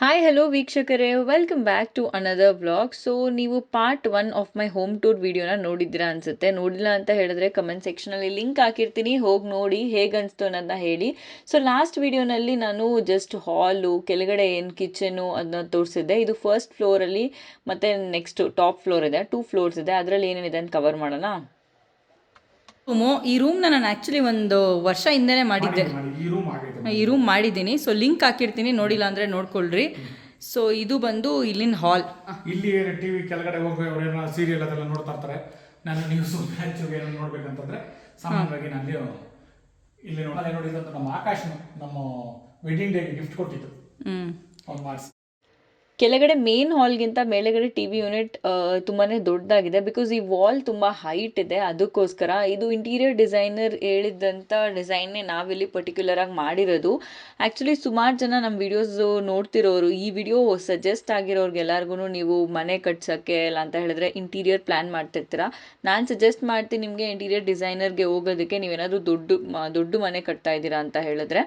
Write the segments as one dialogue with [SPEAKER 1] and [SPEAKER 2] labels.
[SPEAKER 1] Hi hello ವೀಕ್ಷಕರೇ. Welcome back to another vlog so ನೀವು part one of my home tour ವಿಡಿಯೋನ ನೋಡಿದ್ದೀರಾ ಅನ್ಸುತ್ತೆ. ನೋಡಿಲ್ಲ ಅಂತ ಹೇಳಿದ್ರೆ ಕಮೆಂಟ್ ಸೆಕ್ಷನಲ್ಲಿ ಲಿಂಕ್ ಹಾಕಿರ್ತೀನಿ. ಹೋಗಿ ನೋಡಿ ಹೇಗೆ ಅನಿಸ್ತು ಅನ್ನೋದನ್ನ ಹೇಳಿ. ಸೊ ಲಾಸ್ಟ್ ವಿಡಿಯೋನಲ್ಲಿ ನಾನು ಜಸ್ಟ್ ಹಾಲು ಕೆಳಗಡೆ ಏನು ಕಿಚನು ಅದನ್ನ ತೋರಿಸಿದ್ದೆ. ಇದು ಫಸ್ಟ್ ಫ್ಲೋರಲ್ಲಿ ಮತ್ತು ನೆಕ್ಸ್ಟ್ ಟಾಪ್ ಫ್ಲೋರ್ ಇದೆ. ಟೂ ಫ್ಲೋರ್ಸ್ ಇದೆ. ಅದರಲ್ಲಿ ಏನೇನಿದೆ ಅಂತ ಕವರ್ ಮಾಡೋಣ?
[SPEAKER 2] ರೂಮು ಈ ರೂಮ್ನ ನಾನು ಆ್ಯಕ್ಚುಲಿ ಒಂದು ವರ್ಷ ಹಿಂದೆನೇ ಮಾಡಿದ್ದೆ.
[SPEAKER 3] ಈ ರೂಮ್
[SPEAKER 2] ಈ ರೂಮ್ ಮಾಡಿದ್ದೀನಿ. ಸೊ ಲಿಂಕ್ ಹಾಕಿರ್ತೀನಿ. ನೋಡಿಲ್ಲ ಅಂದರೆ ನೋಡ್ಕೊಳ್ರಿ. ಸೊ ಇದು ಬಂದು ಇಲ್ಲಿನ ಹಾಲ್
[SPEAKER 3] ಇಲ್ಲಿ ಟಿವಿ ಕೆಳಗಡೆ ಹೋಗಿ ಸೀರಿಯಲ್ ಅದೆಲ್ಲ ನೋಡ್ತಾ ಇರ್ತಾರೆ. ನಾನು ನ್ಯೂಸ್ ಮ್ಯಾಚ್ ಏನೋ ನೋಡ್ಬೇಕಂತಂದ್ರೆ ಸಾಮಾನ್ಯವಾಗಿ ನಾನು ಇಲ್ಲಿ ನೋಡಿ ಅಲ್ಲೇ ನಮ್ಮ ಆಕಾಶ್ ನಮ್ಮ ವೆಡ್ಡಿಂಗ್ ಡೇಗೆ ಗಿಫ್ಟ್ ಕೊಟ್ಟಿದ್ದು.
[SPEAKER 2] ಹ್ಞೂ
[SPEAKER 1] ಕೆಳಗಡೆ ಮೇನ್ ಹಾಲ್ಗಿಂತ ಮೇಲೆಗಡೆ ಟಿ ವಿ ಯೂನಿಟ್ ತುಂಬಾ ದೊಡ್ಡದಾಗಿದೆ. ಬಿಕಾಸ್ ಈ ವಾಲ್ ತುಂಬ ಹೈಟ್ ಇದೆ, ಅದಕ್ಕೋಸ್ಕರ ಇದು ಇಂಟೀರಿಯರ್ ಡಿಸೈನರ್ ಹೇಳಿದಂಥ ಡಿಸೈನ್ನೇ ನಾವಿಲ್ಲಿ ಪರ್ಟಿಕ್ಯುಲರ್ ಆಗಿ ಮಾಡಿರೋದು. ಆ್ಯಕ್ಚುಲಿ ಸುಮಾರು ಜನ ನಮ್ಮ ವಿಡಿಯೋಸ್ ನೋಡ್ತಿರೋರು, ಈ ವಿಡಿಯೋ ಸಜೆಸ್ಟ್ ಆಗಿರೋರ್ಗೆಲ್ಲರಿಗೂ ನೀವು ಮನೆ ಕಟ್ಸೋಕ್ಕೆ ಇಲ್ಲ ಅಂತ ಹೇಳಿದ್ರೆ ಇಂಟೀರಿಯರ್ ಪ್ಲ್ಯಾನ್ ಮಾಡ್ತಿರ್ತೀರ? ನಾನು ಸಜೆಸ್ಟ್ ಮಾಡ್ತೀನಿ ನಿಮಗೆ ಇಂಟೀರಿಯರ್ ಡಿಸೈನರ್ಗೆ ಹೋಗೋದಕ್ಕೆ ನೀವೇನಾದರೂ ದೊಡ್ಡ ದೊಡ್ಡ ಮನೆ ಕಟ್ತಾ ಇದ್ದೀರಾ ಅಂತ ಹೇಳಿದ್ರೆ.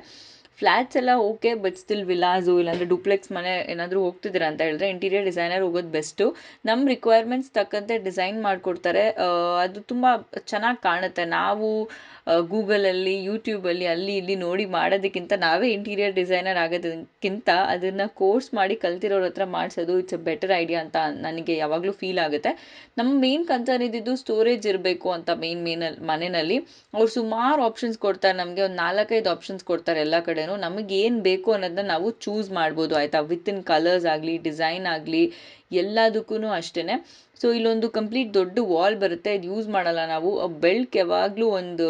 [SPEAKER 1] ಫ್ಲ್ಯಾಟ್ಸ್ ಎಲ್ಲ ಓಕೆ ಬಟ್ ಸ್ಟಿಲ್ ವಿಲಾಸು ಇಲ್ಲಾಂದರೆ ಡುಪ್ಲೆಕ್ಸ್ ಮನೆ ಏನಾದರೂ ಹೋಗ್ತಿದ್ದೀರಾ ಅಂತ ಹೇಳಿದ್ರೆ ಇಂಟೀರಿಯರ್ ಡಿಸೈನರ್ ಹೋಗೋದು ಬೆಸ್ಟು ನಮ್ಮ ರಿಕ್ವೈರ್ಮೆಂಟ್ಸ್ ತಕ್ಕಂತೆ ಡಿಸೈನ್ ಮಾಡಿಕೊಡ್ತಾರೆ. ಅದು ತುಂಬ ಚೆನ್ನಾಗಿ ಕಾಣುತ್ತೆ. ನಾವು ಗೂಗಲಲ್ಲಿ ಯೂಟ್ಯೂಬಲ್ಲಿ ಅಲ್ಲಿ ಇಲ್ಲಿ ನೋಡಿ ಮಾಡೋದಕ್ಕಿಂತ ನಾವೇ ಇಂಟೀರಿಯರ್ ಡಿಸೈನರ್ ಆಗೋದಕ್ಕಿಂತ ಅದನ್ನು ಕೋರ್ಸ್ ಮಾಡಿ ಕಲ್ತಿರೋರ ಹತ್ರ ಮಾಡಿಸೋದು ಇಟ್ಸ್ ಅ ಬೆಟರ್ ಐಡಿಯಾ ಅಂತ ನನಗೆ ಯಾವಾಗಲೂ ಫೀಲ್ ಆಗುತ್ತೆ. ನಮ್ಮ ಮೇನ್ ಕನ್ಸರ್ನ್ ಇದ್ದಿದ್ದು ಸ್ಟೋರೇಜ್ ಇರಬೇಕು ಅಂತ ಮೇನ್ ಮೇನಲ್ಲಿ ಮನೆಯಲ್ಲಿ. ಅವ್ರು ಸುಮಾರು ಆಪ್ಷನ್ಸ್ ಕೊಡ್ತಾರೆ ನಮಗೆ. ಒಂದು ನಾಲ್ಕೈದು ಆಪ್ಷನ್ಸ್ ಕೊಡ್ತಾರೆ ಎಲ್ಲ ಕಡೆನೂ ನಮಗೆ ಏನು ಬೇಕು ಅನ್ನೋದನ್ನ ನಾವು ಚೂಸ್ ಮಾಡ್ಬೋದು ಆಯಿತಾ? ವಿತ್ ಇನ್ ಕಲರ್ಸ್ ಆಗಲಿ ಡಿಸೈನ್ ಆಗಲಿ ಎಲ್ಲದಕ್ಕೂ ಅಷ್ಟೇ ಸೊ ಇಲ್ಲೊಂದು ಕಂಪ್ಲೀಟ್ ದೊಡ್ಡ ವಾಲ್ ಬರುತ್ತೆ. ಇದು ಯೂಸ್ ಮಾಡಲ್ಲ ನಾವು. ಬೆಳಕು ಯಾವಾಗಲೂ ಒಂದು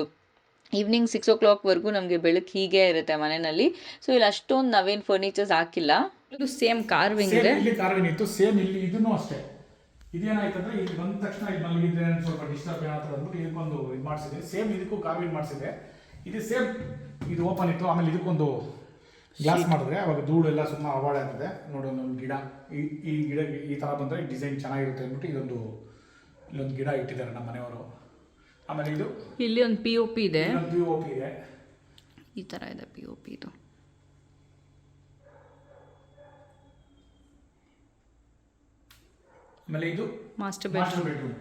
[SPEAKER 1] ಈವ್ನಿಂಗ್ ಸಿಕ್ಸ್ ಓ ಕ್ಲಾಕ್ವರೆಗೂ ನಮಗೆ ಬೆಳಕು ಹೀಗೆ ಇರುತ್ತೆ ಮನೆಯಲ್ಲಿ. ಸೊ ಇಲ್ಲಿ ಅಷ್ಟೊಂದು ನಾವೇನು ಫರ್ನಿಚರ್ಸ್ ಹಾಕಿಲ್ಲ.
[SPEAKER 2] ಇದು ಸೇಮ್ ಕಾರ್ವಿಂಗ್ ಇದೆ.
[SPEAKER 3] ಸೇಮ್ ಇಲ್ಲಿ ಕಾರ್ವಿಂಗ್ ಇತ್ತು. ಸೇಮ್ ಇಲ್ಲಿ ಇದನ್ನು ಅಷ್ಟೇ. ಇದೇನಾಯ್ತಂದ್ರೆ ಇಲ್ಲಿ ಬಂದ ತಕ್ಷಣ ಇದು ಮಲಗಿದ್ರೆ ಸ್ವಲ್ಪ ಡಿಸ್ಟರ್ಬ್ ಏನಾಗ್ತದೆ ಅಂದ್ಬಿಟ್ಟು ಇದಕ್ಕೊಂದು ಇದು ಮಾಡಿಸಿದೆ ಸೇಮ್ ಇದಕ್ಕೂ ಕಾರ್ವಿಂಗ್ ಮಾಡಿಸಿದೆ ಇದು ಸೇಮ್ ಇದು ಓಪನ್ ಇತ್ತು. ಆಮೇಲೆ ಇದಕ್ಕೊಂದು ಗ್ಲಾಸ್ ಮಾಡಿದ್ರೆ ಅವಾಗ ಧೂಳು ಎಲ್ಲ ಸುಮ್ಮನೆ ಅವಾರ್ಡ್ ಆಗ್ತದೆ. ನೋಡಿ ಒಂದೊಂದು ಗಿಡ. ಈ ಈ ಗಿಡ ಈ ಥರ ಬಂದರೆ ಡಿಸೈನ್ ಚೆನ್ನಾಗಿರುತ್ತೆ ಅಂದ್ಬಿಟ್ಟು ಇದೊಂದು ಇಲ್ಲೊಂದು ಗಿಡ ಇಟ್ಟಿದ್ದಾರೆ ನಮ್ಮ ಮನೆಯವರು. ಆಮೇಲೆ ಇದು
[SPEAKER 2] ಇಲ್ಲಿ ಒಂದು ಪಿ ಒ ಪಿ ಇದೆ.
[SPEAKER 3] ಪಿ ಒ ಪಿ ಇದೆ.
[SPEAKER 2] ಈ ಥರ ಇದೆ ಪಿ ಒ ಪಿ ಇದು.
[SPEAKER 3] ಆಮೇಲೆ ಇದು
[SPEAKER 2] master
[SPEAKER 3] master
[SPEAKER 2] bedroom
[SPEAKER 3] bedroom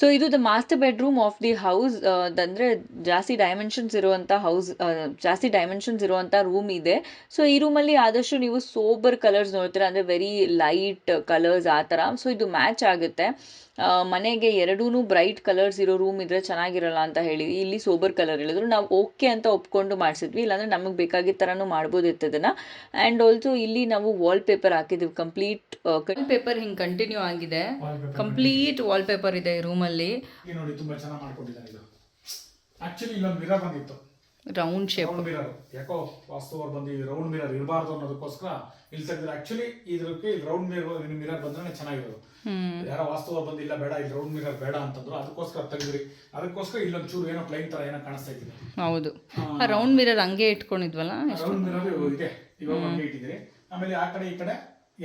[SPEAKER 1] so ಇದು the master bedroom of the house ಅಂದರೆ ಜಾಸ್ತಿ ಡೈಮೆನ್ಷನ್ಸ್ ಇರುವಂಥ ಹೌಸ್ ಜಾಸ್ತಿ ಡೈಮೆನ್ಷನ್ಸ್ ಇರುವಂಥ ರೂಮ್ ಇದೆ. ಸೊ ಈ ರೂಮಲ್ಲಿ ಆದಷ್ಟು ನೀವು ಸೋಬರ್ ಕಲರ್ಸ್ ನೋಡ್ತೀರಾ ಅಂದರೆ ವೆರಿ ಲೈಟ್ ಕಲರ್ಸ್ ಆ ಥರ ಸೊ ಇದು ಮ್ಯಾಚ್ ಆಗುತ್ತೆ. ಮನೆಗೆ ಎರಡೂ ಬ್ರೈಟ್ ಕಲರ್ಸ್ ಇರೋ ರೂಮ್ ಇದ್ರೆ ಚೆನ್ನಾಗಿರಲ್ಲ ಅಂತ ಹೇಳಿ ಇಲ್ಲಿ ಸೋಬರ್ ಕಲರ್ ಹೇಳಿದ್ರು. ನಾವು ಓಕೆ ಅಂತ ಒಪ್ಕೊಂಡು ಮಾಡಿಸಿದ್ವಿ ಇಲ್ಲಾಂದ್ರೆ ನಮಗೆ ಬೇಕಾಗಿದ್ದ ಥರನೂ ಮಾಡ್ಬೋದಿತ್ತು ಇದನ್ನು ಆ್ಯಂಡ್ ಆಲ್ಸೋ ಇಲ್ಲಿ ನಾವು ವಾಲ್ ಪೇಪರ್ ಹಾಕಿದ್ವಿ ಕಂಪ್ಲೀಟ್
[SPEAKER 2] ವಾಲ್ ಪೇಪರ್ ಹಿಂಗೆ ಕಂಟಿನ್ಯೂ ಆಗಿದೆ. ಕಂಪ್ಲೀಟ್ ವಾಲ್ ಪೇಪರ್ ಇದೆ ಈ ರೂಮಲ್ಲಿ
[SPEAKER 3] ಈ ನೋಡಿ ತುಂಬಾ ಚೆನ್ನಾಗಿ ಮಾಡ್ಕೊಂಡಿದ್ದಾರೆ ಇದು. ಆಕ್ಚುಲಿ ಇಲ್ಲೊಂದು ಮಿರರ್ ಬಂದಿತ್ತು.
[SPEAKER 2] ರೌಂಡ್ ಶೇಪ್
[SPEAKER 3] ರೌಂಡ್ ಮಿರರ್ ಯಾಕೋ ವಾಸ್ತವರು ಬಂದು ಈ ರೌಂಡ್ ಮಿರರ್ ಇರಬಾರ್ದು ಅನ್ನೋದಕ್ಕೋಸ್ಕರ ಇಲ್ಲಿ ತೆಗೆದ್ರೆ ಆಕ್ಚುಲಿ ಇದಕ್ಕೆ ರೌಂಡ್ ಮಿರರ್ ಮಿರರ್ ಬಂದ್ರೆ ಚೆನ್ನಾಗಿರೋದು. ಯಾರೋ ವಾಸ್ತವ ಬಂದು ಇಲ್ಲ ಬೇಡ ಇಲ್ಲಿ ರೌಂಡ್ ಮಿರರ್ ಬೇಡ ಅಂತಂದ್ರು. ಅದಕ್ಕೋಸ್ಕರ ತೆಗೆದ್ರಿ. ಅದಕ್ಕೋಸ್ಕರ ಇಲ್ಲೊಂದು ಚೂರು ಏನೋ ಪ್ಲೈನ್ ತರ ಏನೋ ಕಾಣಿಸ್ತಾ ಇದೆ.
[SPEAKER 2] ಹೌದು. ರೌಂಡ್ ಮಿರರ್ ಹಂಗೆ ಇಟ್ಕೊಂಡಿದ್ವಲ್ಲ?
[SPEAKER 3] ರೌಂಡ್ ಮಿರರ್ ಇದೆ. ಇವಾಗ ಹಂಗೆ ಇಟ್ಟಿದ್ದೀರಿ. ಆಮೇಲೆ ಆ ಕಡೆ ಈ ಕಡೆ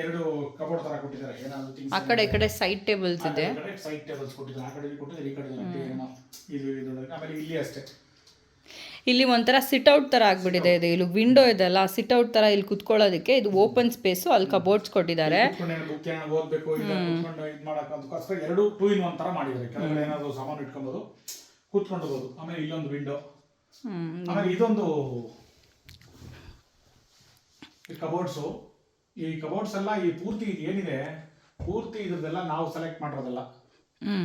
[SPEAKER 3] ಎರಡು ಕಬೋರ್ಡ್ ತರ ಕೊಟ್ಟಿದ್ದಾರೆ. ಏನಾದ್ರು
[SPEAKER 2] ಆ ಕಡೆ ಈ ಕಡೆ ಸೈಡ್ ಟೇಬಲ್ಸ್ ಇದೆ.
[SPEAKER 3] ಸೈಡ್ ಟೇಬಲ್ಸ್ ಕೊಟ್ಟಿದ್ದಾರೆ. ಆ ಕಡೆ ಇಲ್ಲಿ ಕೊಟ್ಟಿದ್ದಾರೆ ಈ ಕಡೆ ಇದು ಇದು ಆಮೇಲೆ ಇಲ್ಲಿ ಅಷ್ಟೇ.
[SPEAKER 2] ಇಲ್ಲಿ ಒಂಥರ ಸಿಟ್ ಔಟ್ ತರ ಆಗ್ಬಿಟ್ಟಿದೆ ಇದು. ಇಲ್ಲಿ ವಿಂಡೋ ಇದೆಲ್ಲ ಸಿಟ್ ಔಟ್ ತರ ಇಲ್ಲಿ ಕುತ್ಕೊಳ್ಳೋದಕ್ಕೆ ಇದು ಓಪನ್ ಸ್ಪೇಸು ಅಲ್ಲಿ ಕಬೋರ್ಡ್ಸ್ ಕೊಟ್ಟಿದ್ದಾರೆ.
[SPEAKER 3] ಬುಕ್ ಏನೋ ಓದ್ಬೇಕು ಇಲ್ಲ ಕುತ್ಕೊಂಡು ಇದು ಎರಡು ಟೂ ಇನ್ ಒನ್ ತರ ಮಾಡಿದ್ದಾರೆ. ಕೆಳಗಡೆ ಏನಾದ್ರು ಸಾಮಾನು ಇಟ್ಕೊಬೋದು ಕೂತ್ಕೊಂಡ್ಬೋದು ಆಮೇಲೆ ಇಲ್ಲೊಂದು ವಿಂಡೋ ಆಮೇಲೆ ಇದೊಂದು ಕಬೋರ್ಡ್ಸು ಈ ಕಬೋರ್ಡ್ಸ್ ಎಲ್ಲ ಈ ಪೂರ್ತಿ ಇದು ಏನಿದೆ ಪೂರ್ತಿ ಇದ್ರದ್ದೆಲ್ಲ ನಾವು ಸೆಲೆಕ್ಟ್ ಮಾಡಿರೋದಲ್ಲ.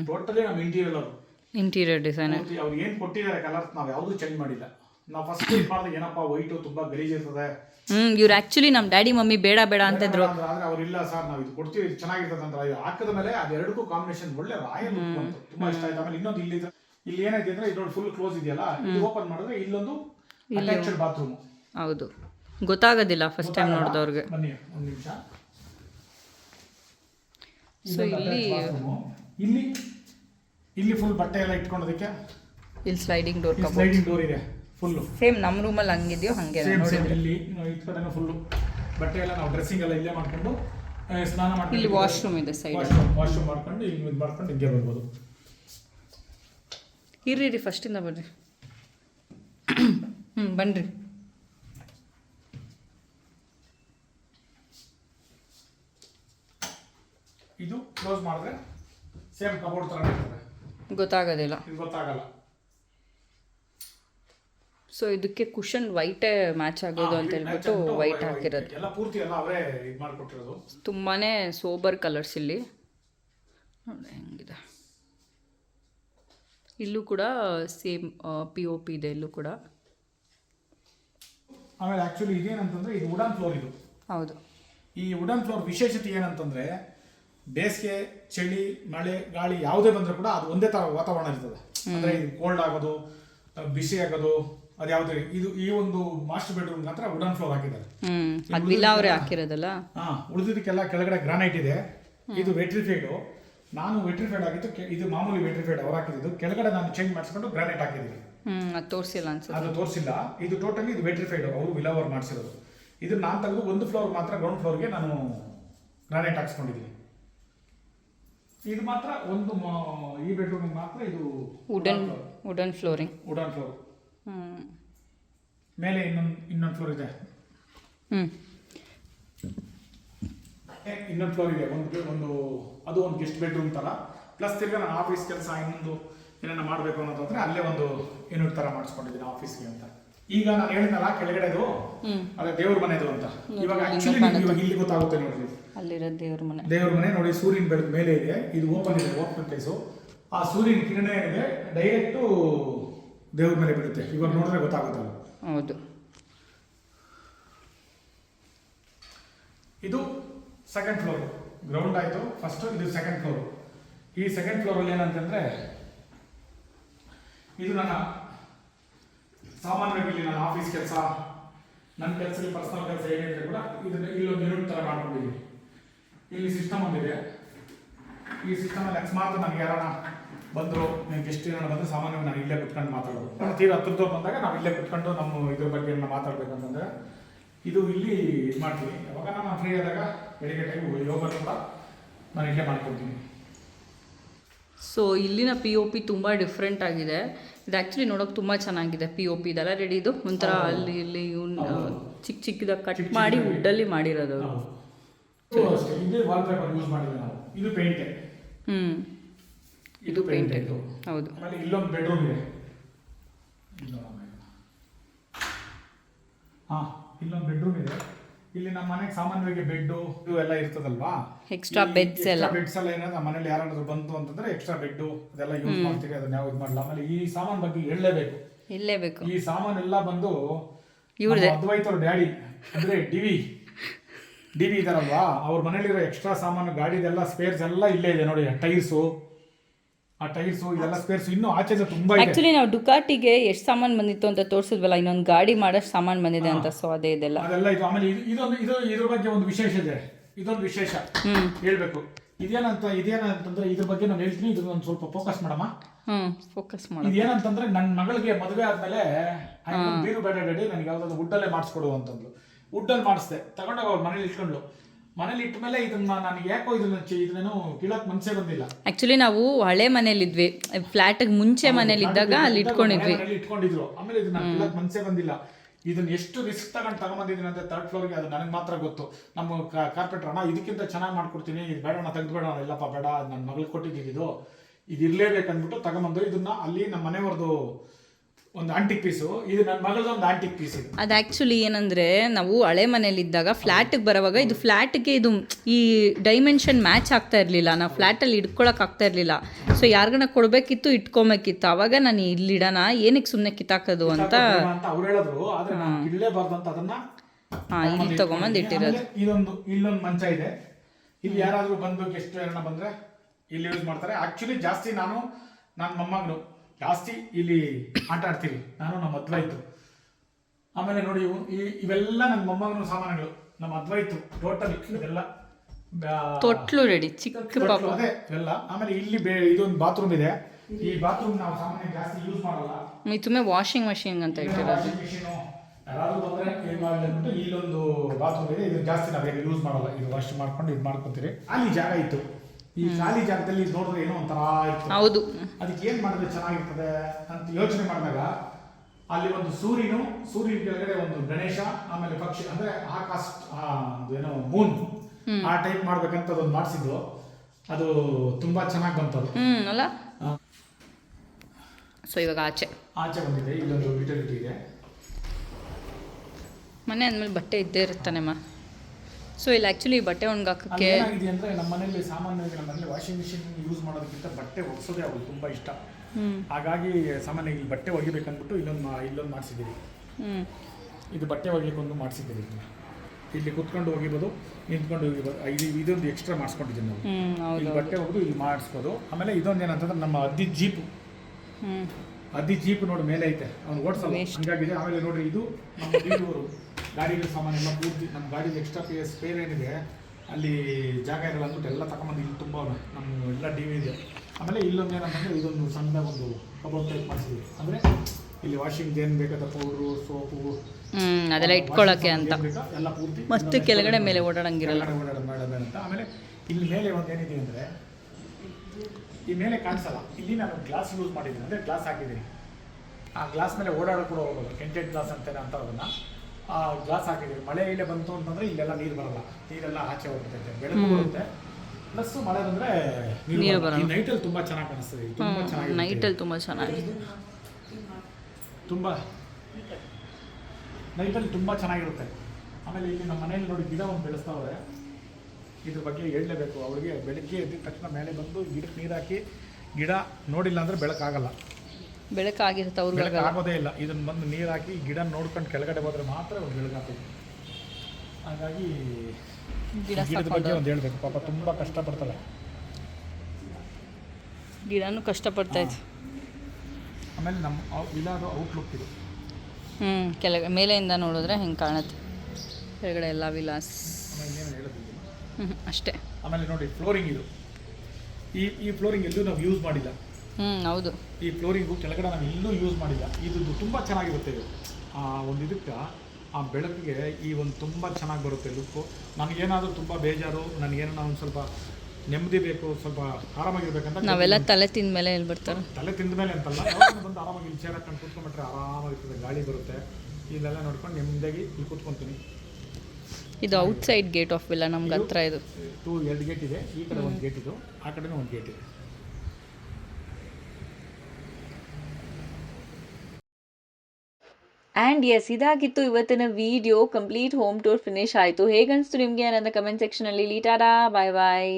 [SPEAKER 3] ಟೋಟಲಿ ನಮ್ಮ ಇಂಟೀರಿಯರ್ ಅವರು.
[SPEAKER 2] ಇಂಟೀರಿಯರ್ ಡಿಸೈನ್
[SPEAKER 3] ಪೂರ್ತಿ ಅವ್ರು ಏನು ಕೊಟ್ಟಿದ್ದಾರೆ ಕಲರ್ಸ್ ನಾವು ಯಾವುದು ಚೇಂಜ್ ಮಾಡಿಲ್ಲ. ನಾವು ಫಸ್ಟ್ ಇದು ಮಾಡಿದ್ರೆ ಏನಪ್ಪ ವೈಟು ತುಂಬಾ ಗಲೀಜ್ ಇರ್ತದೆ.
[SPEAKER 2] ಹ್ಮ್ ಇವ್ರು ಆಕ್ಚುಲಿ ನಮ್ಮ ಡ್ಯಾಡಿ ಮಮ್ಮಿ ಬೇಡ ಬೇಡ ಅಂತಿದ್ರು.
[SPEAKER 3] ಅಂದ್ರೆ ಆದ್ರೆ ಇಲ್ಲ ಸರ್ ನಾವು ಇದು ಕೊಡ್ತೀವಿ ಇದು ಚೆನ್ನಾಗಿರ್ತದೆ ಅಂತ ಇದು ಹಾಕಿದ ಮೇಲೆ ಅದೆರಡಕ್ಕೂ ಕಾಂಬಿನೇಷನ್ ಒಳ್ಳೆ ರಾಯಲ್ ಬಂತು. ತುಂಬಾ ಇಷ್ಟ ಆಯ್ತು. ಆಮೇಲೆ ಇನ್ನೊಂದು ಇಲ್ಲಿ ಇಲ್ಲಿ ಏನೈತೆ ಅಂದ್ರೆ ಇದು ಫುಲ್ ಕ್ಲೋಸ್ ಇದೆಯಲ್ಲ ಇದು ಓಪನ್ ಮಾಡಿದ್ರೆ ಇಲ್ಲೊಂದು ಅಟ್ಯಾಚ್ಡ್ ಬಾತ್ರೂಮ್
[SPEAKER 2] ಹೌದು. ಗೊತ್ತಾಗೋದಿಲ್ಲ ಫಸ್ಟ್ ಟೈಮ್ ನೋಡಿದವ್ರಿಗೆ. ಸೊ ಇಲ್ಲಿ
[SPEAKER 3] ಇಲ್ಲಿ ಇಲ್ಲಿ ಫುಲ್ ಬಟ್ಟೆ ಎಲ್ಲ ಇಟ್ಕೊಳ್ಳೋದಕ್ಕೆ
[SPEAKER 2] ಇಲ್ಲಿ ಸ್ಲೈಡಿಂಗ್ ಡೋರ್
[SPEAKER 3] ಸ್ಲೈಡಿಂಗ್ ಡೋರ್ ಇದೆ ಫುಲ್ಲು
[SPEAKER 2] ಸೇಮ್ ನಮ್ಮ ರೂಮಲ್ಲಿ ಹಂಗಿದೆಯೋ ಹಂಗೆ ನೋಡಿ
[SPEAKER 3] ಇಲ್ಲಿ ಈ ಕಡೆನೂ ಫುಲ್ಲು ಬಟ್ಟೆ ಎಲ್ಲ ನಾವು ಡ್ರೆಸ್ಸಿಂಗ್ ಎಲ್ಲ ಇಲ್ಲೇ ಮಾಡ್ಕೊಂಡು ಸ್ನಾನ ಮಾಡ್ಕೊಂಡು
[SPEAKER 2] ಇಲ್ಲಿ ವಾಶ್ರೂಮ್ ಇದೆ ಸೈಡ್
[SPEAKER 3] ವಾಶ್ರೂಮ್ ಮಾಡ್ಕೊಂಡು ಇಲ್ಲಿ ಇದು ಮಾಡ್ಕೊಂಡು ಹಿಂಗೆ ಬರ್ಬೋದು.
[SPEAKER 2] ಇರ್ರಿ ಇರಿ ಫಸ್ಟಿಂದ ಬರ್ರಿ. ಹ್ಞೂ ಬನ್ನಿರಿ
[SPEAKER 3] ಇದು ಕ್ಲೋಸ್ ಮಾಡಿದ್ರೆ ಸೇಮ್ ಕಬೋರ್ಡ್ ಥರ ಇರ್ತದೆ.
[SPEAKER 2] ಗೊತ್ತಾಗೋದಿಲ್ಲ.
[SPEAKER 3] ಇದು ಗೊತ್ತಾಗಲ್ಲ.
[SPEAKER 2] ಸೊ ಇದಕ್ಕೆ ಕುಷನ್ ವೈಟೇ ಮ್ಯಾಚ್ ಆಗೋದು ಅಂತ ಹೇಳ್ಬಿಟ್ಟು ವೈಟ್ ಹಾಕಿರೋದು.
[SPEAKER 3] ಎಲ್ಲ ಪೂರ್ತಿ ಎಲ್ಲ ಅವರೇ ಇದು ಮಾಡಿಕೊಟ್ಟಿರೋದು.
[SPEAKER 2] ತುಂಬಾ ಸೋಬರ್ ಕಲರ್ಸ್ ಇಲ್ಲಿ. ನೋಡಿ ಹೆಂಗಿದೆ. ಇಲ್ಲೂ ಕೂಡ ಸೇಮ್ ಪಿ ಒ ಪಿ ಇದೆ ಇಲ್ಲೂ ಕೂಡ.
[SPEAKER 3] ಆಮೇಲೆ ಆ್ಯಕ್ಚುಲಿ ಇದೇನಂತಂದ್ರೆ ಇದು ವುಡನ್ ಫ್ಲೋರ್ ಇದು.
[SPEAKER 2] ಹೌದು.
[SPEAKER 3] ಈ ವುಡನ್ ಫ್ಲೋರ್ ವಿಶೇಷತೆ ಏನಂತಂದ್ರೆ ಬೇಸಿಗೆ ಚಳಿ ಮಳೆ ಗಾಳಿ ಯಾವುದೇ ಬಂದರೂ ಕೂಡ ಅದು ಒಂದೇ ತರ ವಾತಾವರಣ ಇರ್ತದೆ. ಅಂದ್ರೆ ಇದು ಕೋಲ್ಡ್ ಆಗೋದು ಬಿಸಿ ಆಗೋದು ಅದು ಯಾವುದೇ ಇದು ಈ ಒಂದು ಮಾಸ್ಟರ್ ಬೆಡ್ರೂಮ್ ಮಾತ್ರ ವುಡನ್ ಫ್ಲೋರ್ ಹಾಕಿದ್ದಾರೆ.
[SPEAKER 2] ಹಾಕಿರೋದಲ್ಲ?
[SPEAKER 3] ಹಾ ಉಳಿದಿದ್ದಕ್ಕೆಲ್ಲ ಕೆಳಗಡೆ ಗ್ರಾನೈಟ್ ಇದೆ. ಇದು ವೆಟ್ರಿಫೈಡು ನಾನು ವೆಟ್ರಿಫೈಡ್ ಆಗಿತ್ತು ಇದು ಮಾಮೂಲಿ ವೆಟ್ರಿಫೈಡ್ ಅವ್ರು ಹಾಕಿದ್ದು. ಕೆಳಗಡೆ ನಾನು ಚೇಂಜ್ ಮಾಡಿಸ್ಕೊಂಡು ಗ್ರಾನೈಟ್ ಹಾಕಿದ್ದೀನಿ.
[SPEAKER 2] ತೋರಿಸಿಲ್ಲ ಅನ್ಸುತ್ತೆ.
[SPEAKER 3] ಅದು ತೋರಿಸಿಲ್ಲ. ಇದು ಟೋಟಲಿ ಇದು ವೆಟ್ರಿಫೈಡ್ ಅವರು ವಿಲವರ್ ಮಾಡಿಸಿರೋದು. ಇದು ನಾನು ತೆಗೆದು ಒಂದು ಫ್ಲೋರ್ ಮಾತ್ರ ಗ್ರೌಂಡ್ ಫ್ಲೋರ್ಗೆ ನಾನು ಗ್ರಾನೈಟ್ ಹಾಕ್ಸ್ಕೊಂಡಿದ್ದೀನಿ. ಇದು ಮಾತ್ರ ಒಂದು ಈ ಬೆಡ್ರೂಮ್ ಮಾತ್ರ ಇದು
[SPEAKER 2] wooden wooden flooring
[SPEAKER 3] wooden floor
[SPEAKER 2] hmm.
[SPEAKER 3] ಮೇಲೆ ಇನ್ನೊಂದು ಇನ್ನೊಂದು ಫ್ಲೋರ್ ಇದೆ. ಇನ್ನೊಂದು ಫ್ಲೋರ್ ಇದೆ. ಒಂದು ಒಂದು ಅದು ಒಂದು ಗೆಸ್ಟ್ ಬೆಡ್ರೂಮ್ ಥರ ಪ್ಲಸ್ ತಿರ್ಗಿ ನಾನು ಆಫೀಸ್ ಕೆಲಸ ಇನ್ನೊಂದು ಏನನ್ನ ಮಾಡಬೇಕು ಅನ್ನೋದಂದ್ರೆ ಅಲ್ಲೇ ಒಂದು ಯೂನಿಟ್ ಥರ ಮಾಡಿಸ್ಕೊಂಡಿದ್ದೀನಿ ಆಫೀಸ್ಗೆ ಅಂತ. ಈಗ ನಾನು ಹೇಳಿದ್ನಲ್ಲ ಕೆಳಗಡೆದು? ಅದೇ ದೇವ್ರ ಮನೆದು ಅಂತ. ಇವಾಗ ಆಕ್ಚುಲಿ ಇವಾಗ ಇಲ್ಲಿ ಗೊತ್ತಾಗುತ್ತೆ ನೋಡ್ರಿ.
[SPEAKER 2] ಅಲ್ಲಿರೋ ದೇವ್ರ ಮನೆ.
[SPEAKER 3] ದೇವ್ರ ಮನೆ ನೋಡಿ ಸೂರ್ಯನ ಬೆಳಕು ಮೇಲೆ ಇದೆ. ಇದು ಓಪನ್ ಇದೆ ಓಪನ್ ಪ್ಲೇಸು ಆ ಸೂರ್ಯನ ಕಿರಣ ಏನಿದೆ ಡೈರೆಕ್ಟು ದೇವ್ರ ಮೇಲೆ ಬೀಳುತ್ತೆ. ಇವಾಗ ನೋಡಿದ್ರೆ ಗೊತ್ತಾಗುತ್ತೆ
[SPEAKER 2] ಹೌದು.
[SPEAKER 3] ಇದು ಸೆಕೆಂಡ್ ಫ್ಲೋರ್ ಗ್ರೌಂಡ್ ಆಯಿತು. ಫಸ್ಟ್ ಇದು ಸೆಕೆಂಡ್ ಫ್ಲೋರ್ ಈ ಸೆಕೆಂಡ್ ಫ್ಲೋರಲ್ಲಿ ಏನಂತಂದ್ರೆ ಇದು ನನ್ನ ಸಾಮಾನ್ಯವಾಗಿ ಇಲ್ಲಿ ನನ್ನ ಆಫೀಸ್ ಕೆಲಸ ನನ್ನ ಕೆಲಸ ಪರ್ಸನಲ್ ಕೆಲಸ ಏನಿದ್ರೆ ಕೂಡ ಇದನ್ನ ಇಲ್ಲೊಂದು ಯೂನಿಟ್ ಥರ ಮಾಡ್ಕೊಂಡಿದ್ದೀನಿ. ಇಲ್ಲಿ ಸಿಸ್ಟಮ್ ಒಂದಿದೆ. ಈ ಸಿಸ್ಟಮಲ್ಲಿ ಅಕಸ್ಮಾತ್ ನನಗೆ ಯಾರಣ ಬಂದ್ರು ನೀವು ಗೆಸ್ಟ್ ಜನ ಬಂದರೆ ಸಾಮಾನ್ಯವಾಗಿ ನಾನು ಇಲ್ಲೇ ಕುತ್ಕೊಂಡು ಮಾತಾಡೋದು. ತೀರ ತೀರಾ ಹತ್ರದವ್ರು ಬಂದಾಗ ನಾವು ಇಲ್ಲೇ ಕುತ್ಕೊಂಡು ನಮ್ಮ ಇದ್ರ ಬಗ್ಗೆ ಏನಾರ ಮಾತಾಡ್ಬೇಕಂತಂದ್ರೆ ಇದು ಇಲ್ಲಿ ಇದು ಮಾಡ್ತೀನಿ ಯಾವಾಗ ನಾನು ಫ್ರೀ ಆದಾಗ ಬೆಳಿಗ್ಗೆ ಟೈಮ್ ಯೋಗ ಕೂಡ ನಾನು ಇಲ್ಲೇ ಮಾಡ್ಕೊತೀನಿ
[SPEAKER 2] ಸೊ ಇಲ್ಲಿನ ಪಿ ಒ ಪಿ ತುಂಬ ಡಿಫ್ರೆಂಟ್ ಆಗಿದೆ. ಇದು ಆ್ಯಕ್ಚುಲಿ ನೋಡೋಕೆ ತುಂಬ ಚೆನ್ನಾಗಿದೆ ಪಿ ಒ ಪಿ ಇದೆಲ್ಲ ರೆಡಿ ಇದು. ಒಂಥರ ಅಲ್ಲಿ ಇಲ್ಲಿ ಚಿಕ್ಕ ಚಿಕ್ಕದಾಗ. ಕಟ್ ಮಾಡಿ. ವುಡ್ಡಲ್ಲಿ ಮಾಡಿರೋದು.
[SPEAKER 3] ನಾವು ಇದು ಅಷ್ಟೇ ಇದೇ ಯೂಸ್ ಮಾಡಿದ್ವಿ ನಾವು. ಇದು ಪೇಂಟ್ ಇದು ಪೇಂಟ್ ಇದು.
[SPEAKER 2] ಹೌದು.
[SPEAKER 3] ಆಮೇಲೆ ಇಲ್ಲೊಂದು ಬೆಡ್ರೂಮ್ ಇದೆ. ಹಾ ಇಲ್ಲೊಂದು ಬೆಡ್ರೂಮ್ ಇದೆ. ಇಲ್ಲಿ ನಮ್ಮ ಮನೆಗೆ ಸಾಮಾನ್ಯವಾಗಿ ಬೆಡ್ಡು ಇದು ಎಲ್ಲ ಇರ್ತದಲ್ವಾ?
[SPEAKER 2] ಎಕ್ಸ್ಟ್ರಾ ಬೆಡ್ಸ್ ಎಲ್ಲ.
[SPEAKER 3] ಬೆಡ್ಸ್ ಎಲ್ಲ ಏನಾದ್ರು ನಮ್ಮ ಮನೇಲಿ ಯಾರಾದ್ರೂ ಬಂತು ಅಂತಂದ್ರೆ ಎಕ್ಸ್ಟ್ರಾ ಬೆಡ್ಡು ಅದೆಲ್ಲ ಯೂಸ್ ಮಾಡ್ತೀವಿ ಅದನ್ನ ಯಾವ ಇದು ಮಾಡಲ್ಲ ಆಮೇಲೆ ಈ ಸಾಮಾನ್ ಬಗ್ಗೆ ಹೇಳಲೇಬೇಕು.
[SPEAKER 2] ಇಲ್ಲೇಬೇಕು.
[SPEAKER 3] ಈ ಸಾಮಾನೆಲ್ಲ ಬಂದು
[SPEAKER 2] ಇವ್ರದೇ.
[SPEAKER 3] ಅದ್ವೈತವ್ರ ಡ್ಯಾಡಿ ಅಂದ್ರೆ ಡಿವಿ ಡಿವಿ ಇದಾರಲ್ವಾ? ಅವ್ರ ಮನೇಲಿರೋ ಎಕ್ಸ್ಟ್ರಾ ಸಾಮಾನು ಗಾಡಿದೆಲ್ಲ ಸ್ಪೇರ್ಸ್ ಎಲ್ಲ ಇಲ್ಲೇ ಇದೆ ನೋಡಿ ಟೈರ್ಸು ಆ ಟೈರ್ಸು ಇದೆಲ್ಲ ಸ್ಪೇರ್ಸ್ ಇನ್ನೂ ಆಚೆ ತುಂಬಾ ಇದೆ.
[SPEAKER 2] ಆ್ಯಕ್ಚುಲಿ ನಾವು ಡುಕಾಟಿಗೆ ಎಷ್ಟು ಸಾಮಾನು ಬಂದಿತ್ತು ಅಂತ ತೋರಿಸಿದ್ವಲ್ಲ ಇನ್ನೊಂದು ಗಾಡಿ ಮಾಡೋಷ್ಟು ಸಾಮಾನು ಬಂದಿದೆ ಅಂತ ಸೊ ಅದೇ ಇದೆಲ್ಲ.
[SPEAKER 3] ಅದೆಲ್ಲ ಇದು ಆಮೇಲೆ ಇದು ಇದೊಂದು ಇದು ಇದ್ರ ಬಗ್ಗೆ ಒಂದು ವಿಶೇಷ ಇದೆ. ಇದೊಂದು ವಿಶೇಷ. ಹೇಳ್ಬೇಕು. ಇದೇನಂತ ಇದೇನಂತಂದ್ರೆ ಇದ್ರ ಬಗ್ಗೆ ನಾನು ಹೇಳ್ತೀನಿ ಇದನ್ನ ಒಂದು ಸ್ವಲ್ಪ ಫೋಕಸ್ ಮಾಡಮ್ಮ.
[SPEAKER 2] ಹ್ಞೂ ಫೋಕಸ್ ಮಾಡೋದು
[SPEAKER 3] ಇದೇನಂತಂದ್ರೆ ನನ್ನ ಮಗಳಿಗೆ ಮದುವೆ ಆದ್ಮೇಲೆ ಬೀರು ಬೇಡ ನನಗೆ ಯಾವ್ದಾದ್ರು ವುಡ್ಡಲ್ಲೇ ಮಾಡಿಸ್ಕೊಡು ಅಂತಂದ್ಲು. ವುಡ್ಡಲ್ಲಿ ಮಾಡಿಸ್ದೆ. ತಗೊಂಡೋಗ ಅವ್ರು ಮನೇಲಿ ಇಟ್ಕೊಂಡು. ಮನೇಲಿ ಇಟ್ಟ ಮೇಲೆ ಇದನ್ನ ನನಗೆ ಯಾಕೋ ಇದನ್ನ ಚಿ- ಇದನ್ನೇನು ಕೀಳಕ್ ಮನ್ಸೇ ಬಂದಿಲ್ಲ.
[SPEAKER 2] ಆಕ್ಚುಲಿ ನಾವು ಹಳೆ ಮನೇಲಿದ್ವಿ ಫ್ಲಾಟ್ ಮುಂಚೆ ಮನೇಲಿ ಇದ್ದಾಗ ಅಲ್ಲಿ ಇಟ್ಕೊಂಡಿದ್ವಿ.
[SPEAKER 3] ಮನೇಲಿ ಇಟ್ಕೊಂಡಿದ್ರು. ಆಮೇಲೆ ಇದನ್ನ ಕೀಳಕ್ ಮನ್ಸೇ ಬಂದಿಲ್ಲ. ಇದನ್ನ ಎಷ್ಟು ರಿಸ್ಕ್ ತಗೊಂಡು ತಗೊಂಬಂದಿದ್ದೀನಿ ಅಂತ ತರ್ಡ್ ಫ್ಲೋರ್ಗೆ ಅದು ನನಗೆ ಮಾತ್ರ ಗೊತ್ತು. ನಮ್ಮ ಕಾರ್ಪೆಟ್ರ್ ಅಣ್ಣ ಇದಕ್ಕಿಂತ ಚೆನ್ನಾಗಿ ಮಾಡ್ಕೊಡ್ತೀನಿ. ಇದು ಬೇಡಣ್ಣ ತೆಗೆದುಬೇಡ ಇಲ್ಲಪ್ಪ ಬೇಡ. ನನ್ನ ಮಗಳಿಗೆ ಕೊಟ್ಟಿದ್ದೀನಿ ಇದು. ಇದು ಇರಲೇಬೇಕು ಅಂದ್ಬಿಟ್ಟು ತಗೊಂಬಂದು ಇದನ್ನ ಅಲ್ಲಿ ನಮ್ಮ ಮನೆಯವ್ರದ್ದು ಒಂದು ಆಂಟಿಕ್ ಪೀಸು ಇದು ನನ್ನ ಮಗಳದ ಒಂದು ಆಂಟಿಕ್ ಪೀಸ್ ಇದು.
[SPEAKER 2] ಅದು ಆ್ಯಕ್ಚುಲಿ ಏನಂದರೆ ನಾವು ಹಳೆ ಮನೇಲಿದ್ದಾಗ ಫ್ಲ್ಯಾಟಿಗೆ ಬರೋವಾಗ ಇದು ಫ್ಲ್ಯಾಟಿಗೆ ಇದು ಈ ಡೈಮೆನ್ಷನ್ ಮ್ಯಾಚ್ ಆಗ್ತಾ ಇರಲಿಲ್ಲ. ನಾವು ಫ್ಲ್ಯಾಟಲ್ಲಿ ಇಟ್ಕೊಳಕ್ ಆಗ್ತಾ ಇರಲಿಲ್ಲ. ಸೊ ಯಾರಿಗನ ಕೊಡಬೇಕಿತ್ತು ಇಟ್ಕೊಬೇಕಿತ್ತು. ಅವಾಗ ನಾನು ಇಲ್ಲಿಡೋಣ ಏನಕ್ಕೆ ಸುಮ್ಮನೆ ಕಿತ್ತಾಕೋದು ಅಂತ
[SPEAKER 3] ಅಂತ ಅವ್ರು ಹೇಳಿದ್ರು. ಆದ್ರೆ ನಾನು ಇಡಲೇಬಾರ್ದು ಅಂತ ಅದನ್ನ
[SPEAKER 2] ಹಾಂ ಇಲ್ಲಿ ತೊಗೊಂಬಂದು ಇಟ್ಟಿರೋದು.
[SPEAKER 3] ಆಮೇಲೆ ಇದೊಂದು ಇಲ್ಲೊಂದು ಮಂಚ ಇದೆ. ಇಲ್ಲಿ ಯಾರಾದ್ರೂ ಬಂದು ಗೆಸ್ಟ್ ಯಾರನ್ನ ಬಂದ್ರೆ ಇಲ್ಲಿ ಯೂಸ್ ಮಾಡ್ತಾರೆ. ಆಕ್ಚುಲಿ ಜಾಸ್ತಿ ನಾನು ನನ್ನ ಮೊಮ್ಮಗಳು ಜಾಸ್ತಿ ಇಲ್ಲಿ ಆಟ ಆಡ್ತೀರಿ ನಾನು ನಮ್ಮ ಅದ್ವೈತು. ಆಮೇಲೆ ನೋಡಿ ಇವು ಈ- ಇವೆಲ್ಲ ನನ್ನ ಮೊಮ್ಮಗನ ಸಾಮಾನುಗಳು. ನಮ್ಮ ಅದ್ವೈತು ಟೋಟಲ್ ಇದೆಲ್ಲ.
[SPEAKER 2] ತೊಟ್ಲು ರೆಡಿ ಚಿಕ್ಕ ಪಾಪ.
[SPEAKER 3] ಅದೇ ಇವೆಲ್ಲ. ಆಮೇಲೆ ಇಲ್ಲಿ ಬೇ ಇದೊಂದು ಬಾತ್ರೂಮ್ ಇದೆ. ಈ ಬಾತ್ರೂಮ್ ನಾವು ಸಾಮಾನ್ಯ ಜಾಸ್ತಿ ಯೂಸ್ ಮಾಡಲ್ಲ.
[SPEAKER 2] ತುಂಬ ವಾಷಿಂಗ್ ಮಷಿನ್ ಅಂತ ಇಟ್ಟಿರೋದು
[SPEAKER 3] ವಾಷಿಂಗ್ ಮಿಷಿನು ಯಾರಾದ್ರೂ ಬಂದ್ರೆ ಏನ್ ಮಾಡಲಿ ಅಂದ್ಬಿಟ್ಟು ಇಲ್ಲೊಂದು ಬಾತ್ರೂಮ್ ಇದೆ. ಇದು ಜಾಸ್ತಿ ನಾವು ಯೂಸ್ ಮಾಡಲ್ಲ. ಇದು ವಾಶ್ ಮಾಡ್ಕೊಂಡು ಇದು ಮಾಡ್ಕೊತೀರಿ. ಅಲ್ಲಿ ಜಾಗ ಇತ್ತು. ಈ ಖಾಲಿ ಜಾಗದಲ್ಲಿ ನೋಡಿದ್ರೆ ಏನೋ ಒಂಥರ ಇರ್ತದೆ.
[SPEAKER 2] ಹೌದು.
[SPEAKER 3] ಅದಕ್ಕೆ ಏನ್ ಮಾಡಿದ್ರೆ ಚೆನ್ನಾಗಿರ್ತದೆ ಅಂತ ಯೋಚನೆ ಮಾಡಿದಾಗ ಅಲ್ಲಿ ಒಂದು ಸೂರ್ಯನು ಸೂರ್ಯನ ಕೆಳಗಡೆ ಒಂದು ಗಣೇಶ ಆಮೇಲೆ ಪಕ್ಷಿ ಅಂದ್ರೆ ಆಕಾಶ ಆ, ಏನೋ ಮೂನ್ ಆ ಟೈಪ್ ಮಾಡ್ಬೇಕಂತ ಅದೊಂದು ಮಾಡಿಸಿದ್ದು ಅದು ತುಂಬಾ ಚೆನ್ನಾಗಿ ಬಂತು ಅದು
[SPEAKER 2] ಹ್ಞೂ ಅಲ್ಲ ಸೊ ಇವಾಗ ಆಚೆ.
[SPEAKER 3] ಆಚೆ ಬಂದಿದೆ ಇಲ್ಲೊಂದು ಯುಟಿಲಿಟಿ ಇದೆ.
[SPEAKER 2] ಮನೆ ಅಂದಮೇಲೆ ಬಟ್ಟೆ ಇದ್ದೇ ಇರ್ತಾನೆಮ್ಮ ಸೊ ಇಲ್ಲಿ ಆ್ಯಕ್ಚುಲಿ ಬಟ್ಟೆ ಒಣಗಾಕಕ್ಕೆ
[SPEAKER 3] ಏನಾಗಿದೆ ಅಂದ್ರೆ ನಮ್ಮ ಮನೇಲಿ ಸಾಮಾನ್ಯವಾಗಿ ನಮ್ಮ ಮನೇಲಿ ವಾಷಿಂಗ್ ಮಿಷಿನ್ ಯೂಸ್ ಮಾಡೋದಕ್ಕಿಂತ ಬಟ್ಟೆ ಒಗ್ಸೋದೇ ಅವ್ರಿಗೆ ತುಂಬ ಇಷ್ಟ. ಹಾಗಾಗಿ ಸಾಮಾನ್ಯವಾಗಿ ಇಲ್ಲಿ ಬಟ್ಟೆ ಒಗಿಬೇಕಂದ್ಬಿಟ್ಟು ಇಲ್ಲೊಂದು ಇಲ್ಲೊಂದು ಮಾಡಿಸಿದ್ದೀವಿ.
[SPEAKER 2] ಹ್ಞೂ
[SPEAKER 3] ಇದು ಬಟ್ಟೆ ಒಗಿಲಿಕ್ಕೆ ಒಂದು ಮಾಡಿಸಿದ್ದೀವಿ. ಇಲ್ಲಿ ಕುತ್ಕೊಂಡು ಹೋಗಿಬೋದು ನಿಂತ್ಕೊಂಡು ಹೋಗಿಬೋದು ಇದು ಇದೊಂದು ಎಕ್ಸ್ಟ್ರಾ ಮಾಡಿಸ್ಕೊಂಡಿದ್ದೀವಿ ನಾವು. ಇಲ್ಲಿ ಬಟ್ಟೆ ಒಗೆದು ಇಲ್ಲಿ ಮಾಡಿಸ್ಬೋದು. ಆಮೇಲೆ ಇದೊಂದು ಏನಂತಂದ್ರೆ ನಮ್ಮ ಅದ್ದಿ ಜೀಪ್. ಅದ್ದಿ ಜೀಪ್ ನೋಡಿ ಮೇಲೆ ಐತೆ. ಅವ್ನು ಓಡಿಸಲ್ಲ. ಹಂಗಾಗಿದೆ. ಆಮೇಲೆ ನೋಡ್ರಿ ಇದು ನಮ್ಮ ಬೀರೂರು ಗಾಡಿಗಳ ಸಾಮಾನೆಲ್ಲ ಪೂರ್ತಿ ನಮ್ಮ ಗಾಡಿಗೆ ಎಕ್ಸ್ಟ್ರಾ ಪೇ ಸ್ಪೇರ್ ಏನಿದೆ ಅಲ್ಲಿ ಜಾಗ ಇರಲ್ಲ ಅಂದ್ಬಿಟ್ಟು ಎಲ್ಲ ತಗೊಂಬಂದು ಇಲ್ಲಿ ತುಂಬ ನಮ್ಮ ಎಲ್ಲ ಡಿ ಇದೆ. ಆಮೇಲೆ ಇಲ್ಲೊಂದು ಏನಂತಂದರೆ ಇದೊಂದು ಸಣ್ಣ ಒಂದು ಕಬೋರ್ಡ್ ಟೈಪ್ ಮಾಡಿಸಿದ್ವಿ. ಅಂದರೆ ಇಲ್ಲಿ ವಾಷಿಂಗ್ ಏನು ಬೇಕಾದ ಪೌಡ್ರು ಸೋಪು
[SPEAKER 2] ಅದೆಲ್ಲ ಇಟ್ಕೊಳ್ಳೋಕೆ ಅಂತ.
[SPEAKER 3] ಎಲ್ಲ ಪೂರ್ತಿ
[SPEAKER 2] ಮಸ್ತ್ ಕೆಳಗಡೆ ಮೇಲೆ ಓಡಾಡಂಗಿರಲ್ಲ.
[SPEAKER 3] ಓಡಾಡೋದು ಬೇಡ ಅಂತ. ಆಮೇಲೆ ಇಲ್ಲಿ ಮೇಲೆ ಒಂದು ಏನಿದೆ ಅಂದರೆ ಈ ಮೇಲೆ ಕಾಣಿಸಲ್ಲ. ಇಲ್ಲಿ ನಾನು ಗ್ಲಾಸ್ ಯೂಸ್ ಮಾಡಿದ್ದೀನಿ. ಅಂದರೆ ಗ್ಲಾಸ್ ಹಾಕಿದ್ದೀನಿ. ಆ ಗ್ಲಾಸ್ ಮೇಲೆ ಓಡಾಡೋ ಕೂಡ ಹೋಗೋದು ಕೆಂಟೆಡ್ ಗ್ಲಾಸ್ ಅಂತೇನೆ ಅಂತ ಅದನ್ನು ಆ ಗ್ಲಾಸ್ ಹಾಕಿದ್ರೆ ಮಳೆ ಇಲ್ಲೇ ಬಂತು ಅಂತಂದ್ರೆ ಇಲ್ಲೆಲ್ಲ ನೀರು ಬರಲ್ಲ. ನೀರೆಲ್ಲ ಆಚೆ ಹೋಗುತ್ತೆ ಬೆಳಕು ಬರುತ್ತೆ. ಪ್ಲಸ್ ಮಳೆ ಬಂದ್ರೆ
[SPEAKER 2] ನೀರು ಬರಲ್ಲ.
[SPEAKER 3] ನೈಟಲ್ಲಿ ತುಂಬ ಚೆನ್ನಾಗಿ ಕಾಣಿಸ್ತದೆ. ತುಂಬ ಚೆನ್ನಾಗಿ
[SPEAKER 2] ನೈಟಲ್ಲಿ ತುಂಬ ಚೆನ್ನಾಗಿದೆ.
[SPEAKER 3] ತುಂಬ ನೈಟಲ್ಲಿ ತುಂಬಾ ಚೆನ್ನಾಗಿರುತ್ತೆ. ಆಮೇಲೆ ಇಲ್ಲಿ ನಮ್ಮ ಮನೆಯಲ್ಲಿ ನೋಡಿ ಗಿಡ ಒಂದು ಬೆಳೆಸ್ತಾವ್ರೆ. ಇದ್ರ ಬಗ್ಗೆ ಹೇಳಲೇಬೇಕು. ಅವರಿಗೆ ಬೆಳಗ್ಗೆ ಎದ್ದ ತಕ್ಷಣ ಮೇಲೆ ಬಂದು ಗಿಡಕ್ಕೆ ನೀರು ಹಾಕಿ ಗಿಡ ನೋಡಿಲ್ಲ ಅಂದರೆ ಬೆಳಕಾಗಲ್ಲ.
[SPEAKER 2] ಬೆಳಕಾಗಿರುತ್ತೆ ಅವ್ರಿಗಾಗಲ್ಲ
[SPEAKER 3] ಆಗೋದೇ ಇಲ್ಲ. ಇದನ್ನ ಬಂದು ನೀರು ಹಾಕಿ ಗಿಡ ನೋಡ್ಕೊಂಡು ಕೆಳಗಡೆ ಹೋದ್ರೆ ಮಾತ್ರ ಅವ್ರು ಬೆಳಗಾಗ್ತದೆ. ಹಾಗಾಗಿ
[SPEAKER 2] ಗಿಡ
[SPEAKER 3] ಗಿಡದ ಬಗ್ಗೆ ಒಂದು ಹೇಳ್ಬೇಕು. ಪಾಪ ತುಂಬ ಕಷ್ಟಪಡ್ತಾರೆ
[SPEAKER 2] ಗಿಡನೂ ಕಷ್ಟಪಡ್ತಾಯಿತ್ತು
[SPEAKER 3] ಆಮೇಲೆ ನಮ್ಮ ವಿಲಾದು ಔಟ್ಲುಕ್ ಇದು.
[SPEAKER 2] ಹ್ಞೂ ಕೆಳಗೆ ಮೇಲೆಯಿಂದ ನೋಡಿದ್ರೆ ಹಿಂಗೆ ಕಾಣುತ್ತೆ. ಕೆಳಗಡೆ ಎಲ್ಲ ವಿಲಾಸ್. ಹ್ಞೂ ಅಷ್ಟೇ.
[SPEAKER 3] ಆಮೇಲೆ ನೋಡಿ ಫ್ಲೋರಿಂಗ್ ಇದು. ಈ ಈ ಫ್ಲೋರಿಂಗ್ ಎಲ್ಲೂ ನಾವು ಯೂಸ್ ಮಾಡಿಲ್ಲ.
[SPEAKER 2] ಹ್ಞೂ ಹೌದು.
[SPEAKER 3] ಈ ಫ್ಲೋರಿಂಗು ಕೆಳಗಡೆ ನಾವು ಎಲ್ಲೂ ಯೂಸ್ ಮಾಡಿಲ್ಲ. ಇದು ತುಂಬ ಚೆನ್ನಾಗಿರುತ್ತೆ ಇದು. ಆ ಒಂದು ಇದಕ್ಕೆ ಆ ಬೆಳಕಿಗೆ ಈ ಒಂದು ತುಂಬ ಚೆನ್ನಾಗಿ ಬರುತ್ತೆ ಲುಕ್ಕು ನನಗೇನಾದರೂ ತುಂಬ ಬೇಜಾರು ನನಗೇನೋ ಒಂದು ಸ್ವಲ್ಪ ನೆಮ್ಮದಿ ಬೇಕು ಸ್ವಲ್ಪ ಆರಾಮಾಗಿರ್ಬೇಕಂತ
[SPEAKER 2] ನಾವೆಲ್ಲ ತಲೆ ತಿಂದ ಮೇಲೆ ಹೇಳ್ಬಿಡ್ತಾರೆ.
[SPEAKER 3] ತಲೆ ತಿಂದ ಮೇಲೆ ಅಂತಲ್ಲ ಬಂದು ಆರಾಮಾಗಿ ಇಲ್ಲಿ ಚೇರ್ ಹಾಕೊಂಡು ಕೂತ್ಕೊಂಡ್ಬಿಟ್ರೆ ಆರಾಮಾಗಿರ್ತದೆ ಗಾಳಿ ಬರುತ್ತೆ. ಇದೆಲ್ಲ ನೋಡ್ಕೊಂಡು ನೆಮ್ಮದಿಯಾಗಿ ಇಲ್ಲಿ ಕೂತ್ಕೊತೀನಿ.
[SPEAKER 2] ಇದು ಔಟ್ಸೈಡ್ ಗೇಟ್ ಆಫ್ ವಿಲ್ಲ ನಮ್ಗೆ ಹತ್ರ ಇದು.
[SPEAKER 3] ಟೂ ಎರಡು ಗೇಟ್ ಇದೆ ಈ ಕಡೆ ಒಂದು ಗೇಟ್ ಇದು ಆ ಕಡೆನೂ ಒಂದು ಗೇಟ್ ಇದೆ.
[SPEAKER 1] ಆ್ಯಂಡ್ ಎಸ್ ಇದಾಗಿತ್ತು ಇವತ್ತಿನ video complete home tour finish ಆಯಿತು. ಹೇಗನ್ನಿಸ್ತು ನಿಮಗೆ ನನ್ನ ಕಮೆಂಟ್ ಸೆಕ್ಷನಲ್ಲಿ ಲೀಟಾರಾ ಬಾಯ್ ಬಾಯ್